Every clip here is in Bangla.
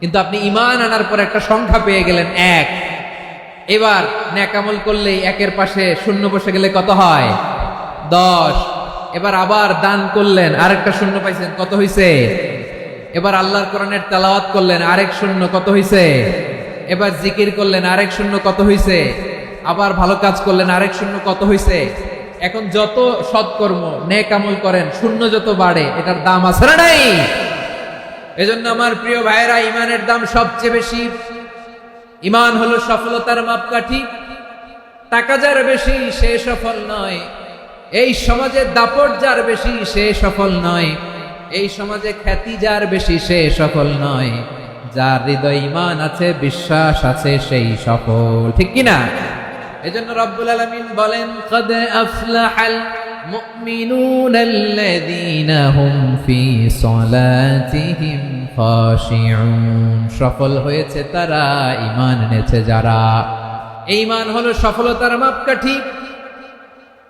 কিন্তু আপনি ইমান আনার পর একটা সংখ্যা পেয়ে গেলেন এক। এবার ন্যাকামল করলেই একের পাশে শূন্য বসে গেলে কত হয়? দশ। এবার আবার দান করলেন, আরেকটা শূন্য পাইছেন, কত হইছে? এবার আল্লাহর কোরআনের তেলাওয়াত করলেন, আরেক শূন্য, কত হইছে? এবার জিকির করলেন, আরেক শূন্য, কত হইছে? আবার ভালো কাজ করলেন, আরেক শূন্য, কত হইছে? এখন যত সৎকর্ম নেক আমল করেন, শূন্য যত বাড়ে, এটার দাম আছে না নাই? এজন্য আমার প্রিয় ভাইয়েরা ইমানের দাম সবচেয়ে বেশি। ইমান হলো সফলতার মাপকাঠি। টাকা যার বেশি, সে সফল নয়। এই সমাজে দাপট যার বেশি, সে সফল নয়। এই সমাজে খ্যাতি যার বেশি, সে সফল নয়। যার হৃদয় ইমান আছে, বিশ্বাস আছে, সেই সফল। ঠিক কি না এজন্য রব্বুল আলামিন বলেন, কদ আফলাহাল মুমিনুন আল্লাযীনা হুম ফি সলাতিহিম খাশিউন সফল হয়েছে তারা, ঈমান এনেছে যারা। ঈমান হলো সফলতার মাপকাঠি।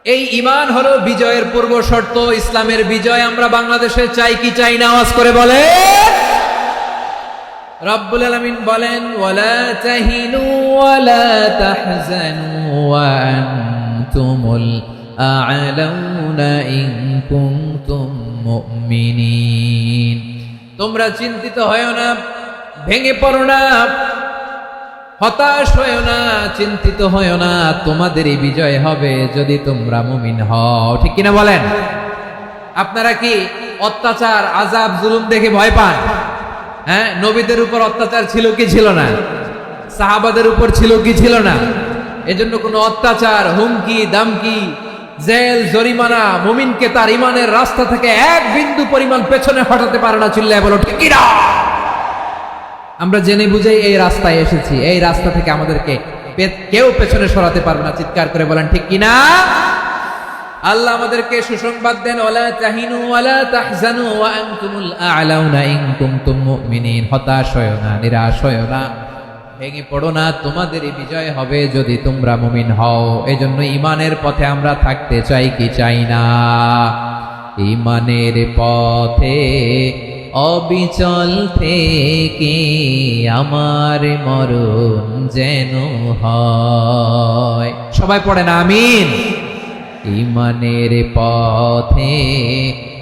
এই ঈমান হলো বিজয়ের পূর্ব শর্ত, ইসলামের বিজয়। আমরা বাংলাদেশে চাই কি, চাই না, আওয়াজ করে বলে। রব্বুল আলামিন বলেন, ওয়ালা তাহিনু ওয়ালা তাহজানু ওয়া আনতুমুল তোমরা চিন্তিত হয়ো না, ভেঙে পড়ো না, হতাশ হয়েও না, চিন্তিত হয়েও না, তোমাদেরই বিজয় হবে যদি তোমরা মুমিন হও। ঠিক কিনা বলেন? আপনারা কি অত্যাচার আজাব জুলুম দেখে ভয় পান? হ্যাঁ নবীদের উপর অত্যাচার ছিল কি ছিল না? সাহাবাদের উপর ছিল কি ছিল না? এজন্য কোনো অত্যাচার, হুমকি, দামকি জেল, জরিমানা, মুমিনকে তার ইমানের রাস্তা থেকে এক বিন্দু পরিমাণ পেছনে হটাতে পারে না চিল্লায় বলো ঠিক কিনা আমরা জেনে বুঝেই এই রাস্তায় এসেছি। এই রাস্তা থেকে আমাদেরকে কেউ পেছনে সরাতে পারবে না। চিৎকার করে বলেন ঠিক কিনা আল্লাহ আমাদেরকে সুসংবাদ দেন, ওয়ালা তাহিনু ওয়ালা তাহজানু ওয়া আনতুমুল আ'লাউনা ইন কুনতুম মুমিনিন। হতাশ হয়ো না, নিরাশ হয়ো না। ভেঙে পড়ো না, তোমাদেরই বিজয় হবে যদি তোমরা মুমিন হও। এজন্য ইমানের পথে আমরা থাকতে চাই কি চাই না। ইমানের পথে অবিচল থেকে আমার মরণ যেন হয়। সবাই পড়ে না, আমিন। ইমানের পথে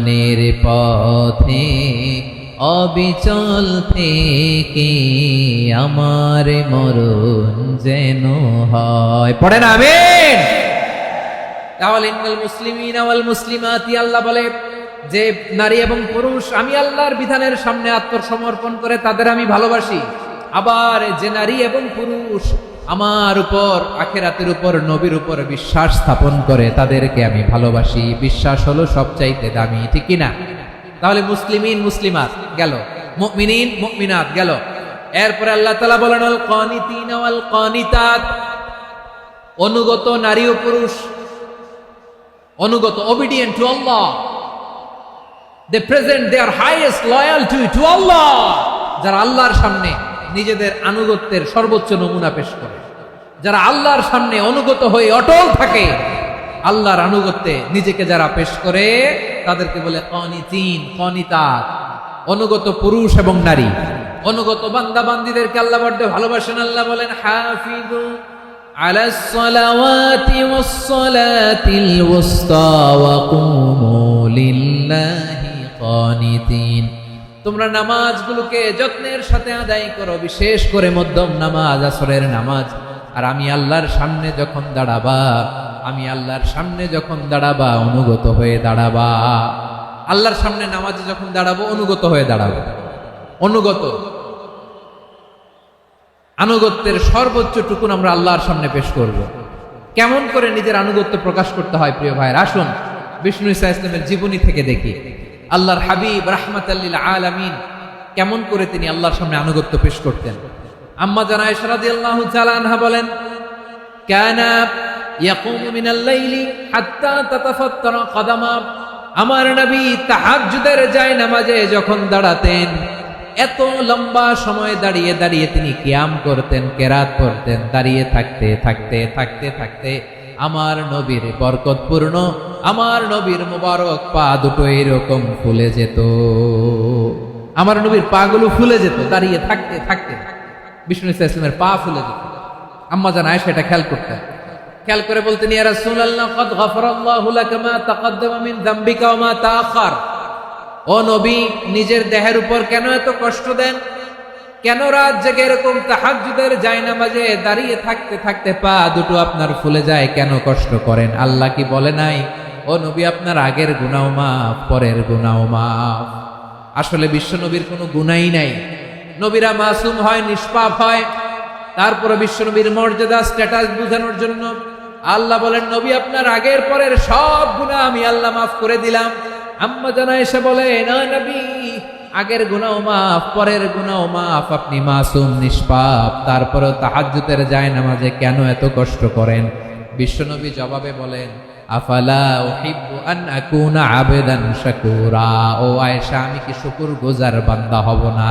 ইমানের পথে অবিচল থেকে আমার মরণ যেন হয়। পড়ে না আমিন। তাহলে ইন্নাল মুসলিমিন ওয়াল মুসলিমাতি, আল্লাহ বলে যে নারী এবং পুরুষ, আমি আল্লাহর বিধানের সামনে আত্মসমর্পণ করে তাদের আমি ভালোবাসি। আবার যে নারী এবং পুরুষ আমার উপর, আখেরাতের উপর, নবীর উপর বিশ্বাস স্থাপন করে তাদেরকে আমি ভালোবাসি। বিশ্বাস হলো সবচাইতে দামি, ঠিক কি না তাহলে মুসলিমিন, মুসলিমাত গেল, মুমিনিন, মুমিনাত গেল। এরপরে আল্লাহ তালা বলেন অনুগত নারী ও পুরুষ, অনুগত, obedient to Allah they present their loyal to to Allah, যারা আল্লাহর সামনে নিজেদের আনুগত্যের সর্বোচ্চ নমুনা পেশ করে যারা আল্লাহর সামনে অনুগত হয়ে অটল থাকে আল্লাহর আনুগত্যে নিজেকে যারা পেশ করে তাদেরকে বলে কনিতিন কনিতাত অনুগত পুরুষ এবং নারী অনুগত বান্দা বান্দিদেরকে আল্লাহ বড্ড ভালোবাসেন আল্লাহ বলেন হাফিজু على الصلوات والصلاة الوسطى وقوموا لله قانتين তোমরা নামাজগুলোকে যত্নের সাথে আদায় করো, বিশেষ করে মধ্যম নামাজ, আসরের নামাজ। আর আমি আল্লাহর সামনে যখন দাঁড়াবা, আমি আল্লাহর সামনে যখন দাঁড়াবা, অনুগত হয়ে দাঁড়াবা। আল্লাহর সামনে নামাজে যখন দাঁড়াবো, অনুগত হয়ে দাঁড়াবো। অনুগত। আনুগত্যের সর্বোচ্চ টুকুন আমরা আল্লাহর সামনে পেশ করব। কেমন করে নিজের আনুগত্য প্রকাশ করতে হয়, প্রিয় ভাইয়ের? আসুন, বিষ্ণু ইসা ইসলামের জীবনী থেকে দেখি। আল্লাহর হাবিব রাহমাত আলামিন, কেমন করে তিনি আল্লাহর সামনে আনুগত্য পেশ করতেন। আম্মা জানা ইশরাদি আল্লাহ আনহা বলেন, কানা ইয়াকুমু মিনাল লাইলি হাত্তা তাতাফাত্তারা কদামা। আমার নবী তাহাজ্জুদের যায় নামাজে যখন দাঁড়াতেন, এত লম্বা সময় দাঁড়িয়ে দাঁড়িয়ে তিনি কিয়াম করতেন, কেরাত করতেন, দাঁড়িয়ে থাকতে থাকতে থাকতে থাকতে। আমার নবীর বরকতপূর্ণ, আমার নবীর মোবারক পা দুটো এরকম ফুলে যেত। আমার নবীর পাগুলো ফুলে যেত, দাঁড়িয়ে থাকতে থাকতে। বিষ্ণু ইসলামের পা ফুলে যেত। আম্মা জান আয়েশা এটা খেয়াল করতে খেয়াল করে বলতেন, ইয়া রাসূলুল্লাহ, কদ গফরাল্লাহু লাকা মা তাকদ্দামা মিন মা তাআখার। ও নবী, নিজের দেহের উপর কেন এত কষ্ট দেন? কেন রাত জেগে এরকম তাহাজ্জুদের জায়নামাজে দাঁড়িয়ে থাকতে থাকতে পা দুটো আপনার ফুলে যায়? কেন কষ্ট করেন? আল্লাহ কি বলে নাই? ও নবী, আপনার আগের গুনাও মাফ, পরের গুনাও মাফ। আসলে বিশ্ব নবীর কোনো গুনাই নাই। নবীরা মাসুম হয়, নিষ্পাপ হয়। তারপরে বিশ্বনবীর মর্যাদা স্ট্যাটাস বোঝানোর জন্য আল্লাহ বলেন, নবী, আপনার আগের পরের সব গুণা আমি আল্লাহ মাফ করে দিলাম। আম্মা জানা এসে বলে না নবী আগের গুনাও মাফ, পরের গুনাও মাফ। আপনি মাসুম, নিষ্পাপ, তারপরেও তাহাজুতের যায় নামাজে কেন এত কষ্ট করেন? বিশ্বনবী জবাবে বলেন, আফালা ও আয়েশা, আমি কি শুকুর গোজার বান্দা হব না?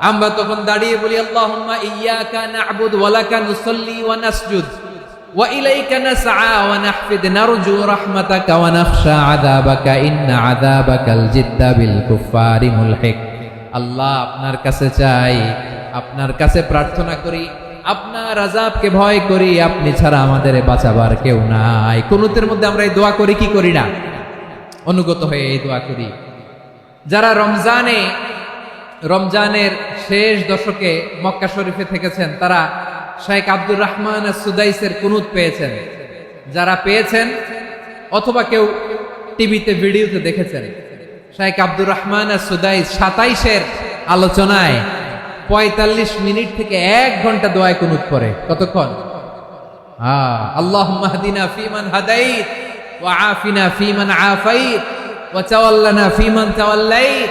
আমরা তখন দাঁড়িয়ে বলি, আল্লাহুম্মা ইয়াকা না'বুদ ওয়া লাকা নুসাল্লি ওয়া নাসজুদ ওয়া ইলাইকা নাসআ ওয়া নাহফিদ, নারজু রাহমাতাকা ওয়া নাখশা আযাবাকা, ইন্না আযাবাকাল জিদ্দা বিল কুফফারি মুলহিক। আল্লাহ আপনার কাছে চাই, আপনার কাছে প্রার্থনা করি, আপনার আজাবকে ভয় করি, আপনি ছাড়া আমাদের বাঁচাবার কেউ নাই। কোনতের মধ্যে আমরা এই দোয়া করি, কি করি না? অনুগত হয়ে এই দোয়া করি। যারা রমজানে রমজানের শেষ দশকে মক্কা শরীফে থেকেছেন তারা শেখ আব্দুর রহমান সুদাইসের কুনুত পেয়েছেন। যারা পেয়েছেন অথবা কেউ টিভিতে, ভিডিওতে দেখেছেন শেখ আব্দুর রহমান সুদাইস সাতাইশের আলোচনায় পঁয়তাল্লিশ মিনিট থেকে এক ঘণ্টা দোয়ায় কুনুত করে কতক্ষণ? আল্লাহ মাহদিনা ফিমান হাদাই ও আফিনা ফিমান আফাইত, ওয়া তাওয়াল্লানা ফিমান তাওয়াল্লাইত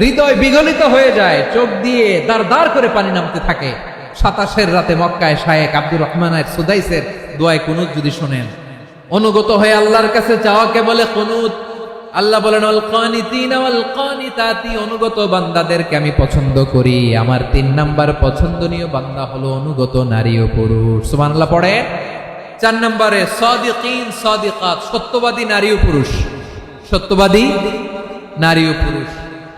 হৃদয় বিগলিত হয়ে যায়, চোখ দিয়ে দাঁড় দাঁড় করে পানি নামতে থাকে। সাতাশের রাতে মক্কায় শায়েক আব্দুর রহমানের সুদাইসের দোয়ায় কুনুত যদি শোনেন। অনুগত হয়ে আল্লাহর কাছে চাওয়াকে বলে কুনুত? আল্লাহ বলেন অনুগত বান্দাদেরকে আমি পছন্দ করি। আমার তিন নাম্বার পছন্দনীয় বান্দা হলো অনুগত নারী ও পুরুষ। সুবহানাল্লাহ, পড়ে। চার নম্বরে, সদিকিন সদিকাত, সত্যবাদী নারী ও পুরুষ। সত্যবাদী নারী ও পুরুষ।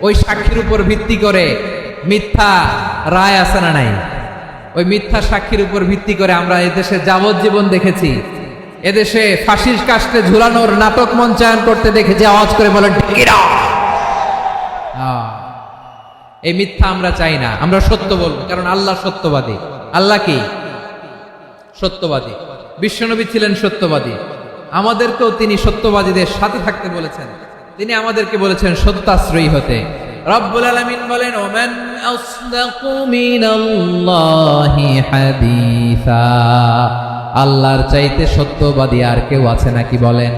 ওই সাক্ষীর উপর ভিত্তি করে মিথ্যা রায় আছে না নাই? ওই মিথ্যা সাক্ষীর উপর ভিত্তি করে আমরা এদেশে যাবজ্জীবন দেখেছি। এদেশে ফাঁসির কাস্টে ঝুলানোর নাটক মঞ্চায়ন করতে দেখেছি, আওয়াজ করে বলেন এই মিথ্যা আমরা চাই না। আমরা সত্য বলব, কারণ আল্লাহ সত্যবাদী। আল্লাহ কি? সত্যবাদী। বিশ্বনবী ছিলেন সত্যবাদী। আমাদেরকেও তিনি সত্যবাদীদের সাথে থাকতে বলেছেন। তিনি আমাদেরকে বলেছেন, সত্যাশ্রয়ী হতে। রব্বুল আলামিন বলেন, ওমান আসদাকু আল্লাহর চাইতে সত্যবাদী আর কেউ আছে নাকি বলেন?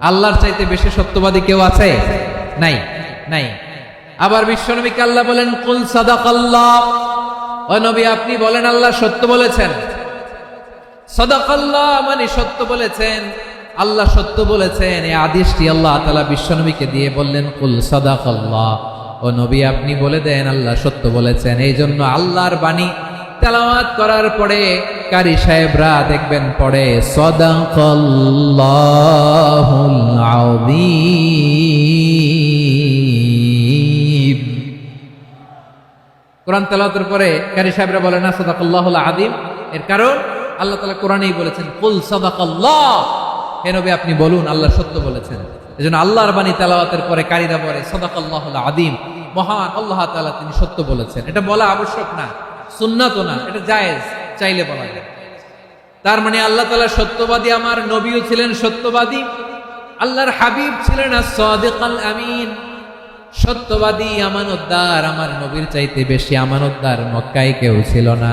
আল্লাহর চাইতে বেশি সত্যবাদী কেউ আছে? নাই নাই। আবার বিশ্বনবীকে আল্লাহ বলেন, কুল সাদাকাল্লাহ। ও নবী আপনি বলেন, আল্লাহ সত্য বলেছেন। সদাকাল্লাহ মানে সত্য বলেছেন। আল্লাহ সত্য বলেছেন এই আদেশটি আল্লাহ তালা বিশ্বনবীকে দিয়ে বললেন, কুল সদাকাল্লাহ। ও নবী আপনি বলে দেন, আল্লাহ সত্য বলেছেন। এই জন্য আল্লাহর বাণী তেলাওয়াত করার পরে কারি সাহেবরা দেখবেন পড়ে, সদাকাল্লাহুল আযীম। কোরআন তেলাওয়াতের পরে কারি সাহেবরা বলে, না, সদাকাল্লাহুল আদিম এর কারণ আল্লাহ তালা কোরআনেই বলেছেন, কুল সদাকাল্লাহ। হে নবী, আপনি বলুন, আল্লাহ সত্য বলেছেন। এই জন্য আল্লাহর বাণী তেলাওয়াতের পরে কারিদা বলে সদাকাল্লাহুল আদিম মহান আল্লাহ তাআলা তিনি সত্য বলেছেন। এটা বলা আবশ্যক না সুন্নাত না, এটা জায়েজ, চাইলে বলা যায়। তার মানে আল্লাহ তালা সত্যবাদী, আমার নবীও ছিলেন সত্যবাদী, আল্লাহর হাবিব ছিলেন আমিন। সত্যবাদী, আমানতদার, আমার নবীর চাইতে বেশি আমানতদার মক্কায় কেউ ছিল না।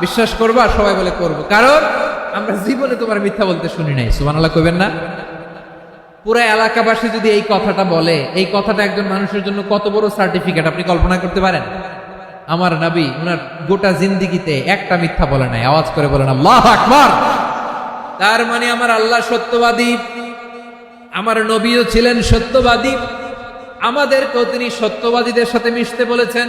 বিশ্বাস করবা, সবাই বলে করব। কারণ আমরা জীবনে তোমার মিথ্যা বলতে শুনি নাই, সুবহানাল্লাহ কইবেন না? পুরো এলাকাবাসী যদি এই কথাটা বলে, এই কথাটা একজন মানুষের জন্য কত বড় সার্টিফিকেট আপনি কল্পনা করতে পারেন? আমার নবী ওনার গোটা জিন্দিগিতে একটা মিথ্যা বলে নাই, আওয়াজ করে বলেন, আল্লাহ আকবার! তার মানে আমার আল্লাহ সত্যবাদী, আমার নবীও ছিলেন সত্যবাদী, আমাদেরকেও তিনি সত্যবাদীদের সাথে মিশতে বলেছেন।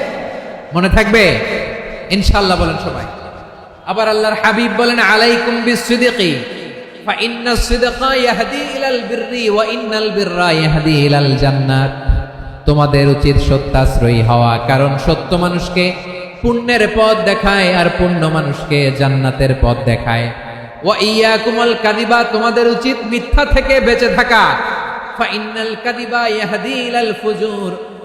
মনে থাকবে? ইনশাল্লাহ বলেন সবাই। আবার আল্লাহর হাবিব বলেন, আলাইকুম বিসিদিকি তোমাদের উচিত সত্যাশ্রয়ী হওয়া, কারণ সত্য মানুষকে পুণ্যের পথ দেখায় আর পুণ্য মানুষকে জান্নাতের পথ দেখায়। ওয়া ইয়া কুমল কাদিবা তোমাদের উচিত মিথ্যা থেকে বেঁচে থাকা। ফাইনাল কাদিবা ইয়াহাদি ইলাল ফুজুর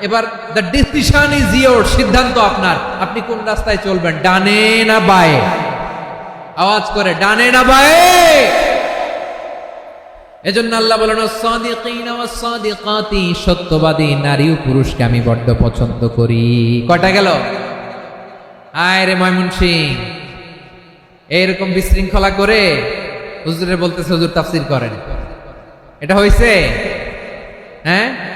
এবার দ্য ডিসিশন ইজ ইয়োর সিদ্ধান্ত আপনার। আপনি কোন রাস্তায় চলবেন? ডানে না বায়ে? আওয়াজ করে, ডানে না বায়ে? এজন্য আল্লাহ বলেন সাদিকাতি, সত্যবাদী নারী ও পুরুষকে আমি বড্ড পছন্দ করি। কয়টা গেল? আয় রে ময়মন সিং এইরকম বিশৃঙ্খলা করে হুজুরে বলতেছে, হুজুর, তাফসির করেন। এটা হয়েছে হ্যাঁ?